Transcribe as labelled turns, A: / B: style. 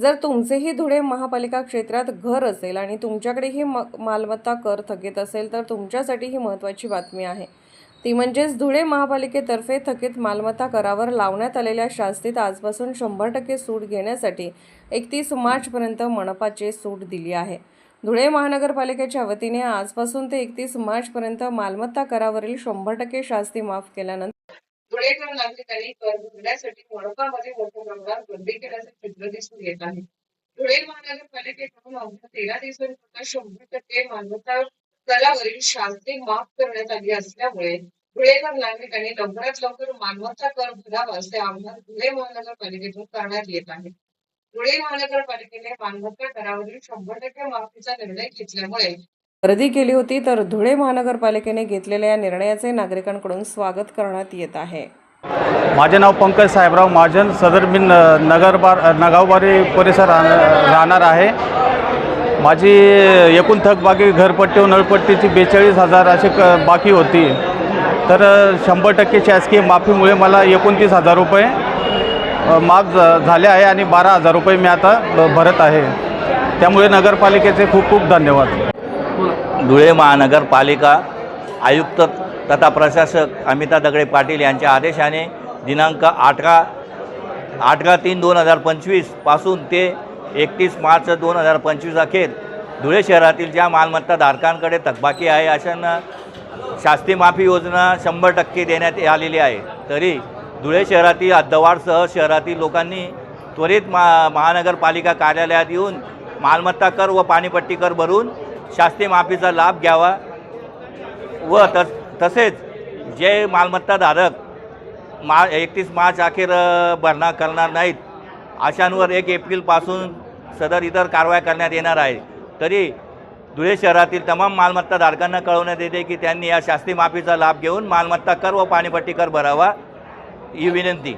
A: जर तुमचेही धुळे महापालिका क्षेत्रात घर असेल आणि तुमच्याकडेही म मालमत्ता कर थकीत असेल तर तुमच्यासाठी ही महत्त्वाची बातमी आहे. ती म्हणजेच धुळे महापालिकेतर्फे थकीत मालमत्ता करावर लावण्यात आलेल्या शास्तीत आजपासून शंभर टक्के सूट घेण्यासाठी एकतीस मार्चपर्यंत मनपाचे सूट दिली आहे. धुळे महानगरपालिकेच्या वतीने आजपासून ते एकतीस मार्चपर्यंत मालमत्ता करावरील शंभर टक्के शास्ती माफ केल्यानंतर
B: धुळेकर नागरिकांनी कर भरण्यासाठी मनपामध्ये मोठ्या प्रमाणात गर्दी केल्याचे चित्र दिसून येत आहे. धुळे महानगरपालिकेकडून अवघ्या तेरा दिवसांपूर्वी शंभर टक्के मान्यता करावरील शास्त्री माफ करण्यात आली असल्यामुळे धुळेकर नागरिकांनी लवकरात लवकर मालमत्ता कर भरावा असे आव्हान धुळे महानगरपालिकेतून करण्यात येत आहे. धुळे महानगरपालिकेने मालमत्ता करावरील शंभर टक्के माफीचा निर्णय घेतल्यामुळे
A: खरेदी केली होती तर धुळे महानगरपालिकेने घेतलेल्या या निर्णयाचे नागरिकांकडून स्वागत करण्यात येत आहे.
C: माझे नाव पंकज साहेबराव महाजन सदर मी न नगरबार नगावबारी परिसर राहणार राहणार आहे. माझी एकूण थकबाकी घरपट्टी व नळपट्टीची बेचाळीस हजार अशी क बाकी होती. तर शंभर टक्के शासकीय माफीमुळे मला एकोणतीस हजार रुपये माफ झाले आहे आणि बारा हजार रुपये मी आता भरत आहे. त्यामुळे नगरपालिकेचे खूप खूप धन्यवाद.
D: धुळे महानगरपालिका आयुक्त तथा प्रशासक अमिता दगडे पाटील यांच्या आदेशाने दिनांक अठरा अठरा तीन दोन हजार पंचवीसपासून ते एकतीस मार्च दोन हजार पंचवीस अखेर धुळे शहरातील ज्या मालमत्ताधारकांकडे थकबाकी आहे अशांना शास्ती माफी योजना शंभर टक्के देण्यात आलेली आहे. तरी धुळे शहरातील अद्दवाडसह शहरातील लोकांनी त्वरित मा महानगरपालिका कार्यालयात येऊन मालमत्ता कर व पाणीपट्टी कर भरून शास्ती माफीचा लाभ घ्यावा व तस तसेच जे मालमत्ताधारक मा एकतीस मार्च अखेर भरणा करणार नाहीत अशांवर एक एप्रिलपासून सदर इतर कारवाया करण्यात येणार आहे. तरी धुळे शहरातील तमाम मालमत्ताधारकांना कळवण्यात येते की त्यांनी या शास्ती माफीचा लाभ घेऊन मालमत्ता कर व पाणीपट्टी कर भरावा ही विनंती.